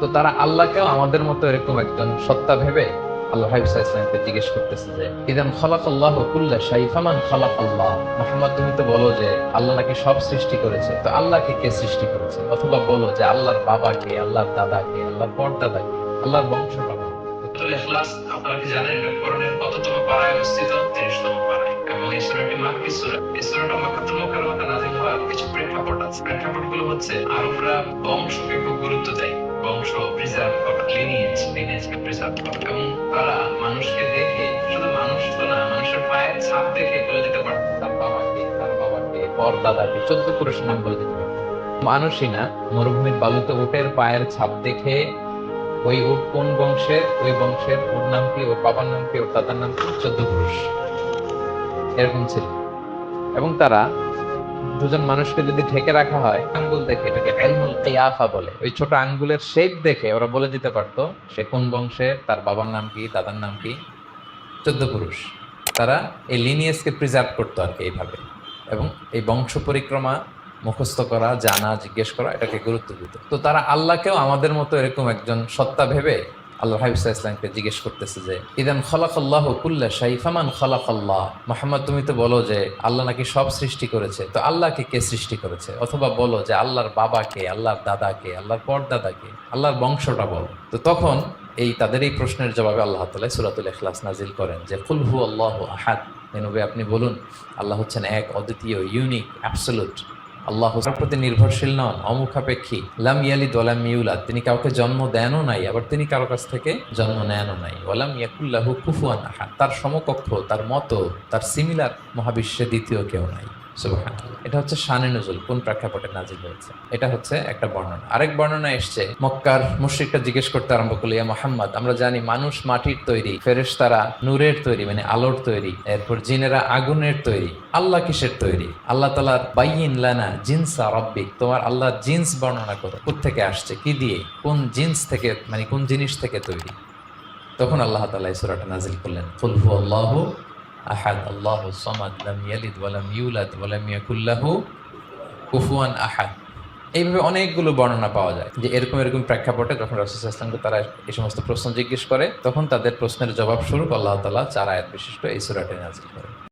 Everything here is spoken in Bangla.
তো তারা আল্লাহকেও আমাদের মতো এরকম একজন সত্তা ভেবে আল্লাহ জিজ্ঞেস করতেছে যে, ইদান খলাক আল্লাহ কুল্লা খলাক আল্লাহ মোহাম্মদ, তুমি তো বলো যে, আল্লাহ নাকি সব সৃষ্টি করেছে। তো আল্লাহকে কে সৃষ্টি করেছে? অথবা বলো যে, আল্লাহর আল্লাহর আল্লাহর আল্লাহর বংশটা বলো সূরাতুল ইখলাস আপনারা কি জানেন কোরআনের কততম পারায় অবস্থিত? 30 পারায় এবং এই সূরাটি মাক্কি সূরা এই সূরাটা মক্কাতুল মুকাররমাতে নাযিল হওয়ার কিছু প্রেক্ষাপট হচ্ছে আরবরা বংশকে খুব গুরুত্ব দেয়। বংশ মানুষই না, মরুভূমির বালুতে উটের পায়ের ছাপ দেখে ওই উট কোন বংশের, ওই বংশের ওর নাম কি, ওর বাবার নাম কি, ওর দাদার নাম কি? চোদ্দ পুরুষ। এরকম ছিল। এবং তারা দুজন মানুষকে যদি ঢেকে রাখা হয়, আঙ্গুল দেখে এটাকে এলমুল কিয়াফা বলে। ওই ছোট আঙ্গুলের শেপ দেখে ওরা বলে দিতে পারতো, সে কোন বংশের, তার বাবার নাম কি, দাদার নাম কি? চোদ্দ পুরুষ। তারা এই লিনিয়েজকে প্রিজার্ভ করতো আর কি এইভাবে। এবং এই বংশ পরিক্রমা মুখস্থ করা, জানা, জিজ্ঞেস করা, এটাকে গুরুত্ব দিত। তো তারা আল্লাহকেও আমাদের মতো এরকম একজন সত্তা ভেবে আল্লাহ হাবিবুল্লাহ ইসলামকে জিজ্ঞেস করতেছে যে, ইদান খলাক আল্লাহ কুল্লা শাইফামান খলাক আল্লাহ মোহাম্মদ, তুমি তো বলো যে, আল্লাহ নাকি সব সৃষ্টি করেছে। তো আল্লাহকে কে সৃষ্টি করেছে? অথবা বলো যে, আল্লাহর বাবাকে আল্লাহর দাদাকে আল্লাহর পরদাদাকে আল্লাহর বংশটা বলো। তো তখন এই, তাদের এই প্রশ্নের জবাবে আল্লাহ তালা সুরাতুল ইখলাস নাজিল করেন যে, কুল আল্লাহ আহাদ। এ নবী আপনি বলুন, আল্লাহ হচ্ছেন এক অদ্বিতীয়, ইউনিক অ্যাবসোলুট আল্লাহ প্রতি নির্ভরশীল নন অমুখাপেক্ষী। লাম ইয়ালিদ ওয়ালাম ইউলাদ। তিনি কাউকে জন্ম দেনও নাই, আবার তিনি কারও কাছ থেকে জন্ম নেনও নাই। ওলাম ইয়াকুল্লাহু কুফুয়ান আহাদ। তার সমকক্ষ, তার মতো, তার সিমিলার মহাবিশ্বে দ্বিতীয় কেউ নাই। সুবহানাল্লাহ। এটা হচ্ছে শানে নজুল, কোন প্রেক্ষাপটে নাজিল হয়েছে? এটা হচ্ছে একটা বর্ণনা। আরেক বর্ণনা এসছে, মক্কার মুশরিকটা জিজ্ঞেস করতে আরম্ভ করল, ইয়া মোহাম্মদ, আমরা জানি মানুষ মাটির তৈরি, ফেরেশতারা নূরের তৈরি মানে আলোর তৈরি, এরপর জিনেরা আগুনের তৈরি, আল্লাহ কিসের তৈরি? আল্লাহ তালার বাইয়িন লানা জিনসা রব্বিক, তোমার আল্লাহ জিন্স বর্ণনা করো থেকে আসছে, কি দিয়ে, কোন জিন্স থেকে মানে কোন জিনিস থেকে তৈরি? তখন আল্লাহ তালা এই সূরাটা নাজিল করলেন হু আল্লাহু আহাদ, আল্লাহ সামাদ, লাম ইয়ালিদ ওয়ালাম ইউলাদ ওয়ালাম ইয়াকুল কুফুয়ান আহাদ। এইভাবে অনেকগুলো বর্ণনা পাওয়া যায় যে এরকম এরকম প্রেক্ষাপটে যখন রাসূল ইসলামকে তারা এই সমস্ত প্রশ্ন জিজ্ঞেস করে, তখন তাদের প্রশ্নের জবাব স্বরূপ আল্লাহ তালা চার আয়াত বিশিষ্ট এই সুরাটে নাজিল করে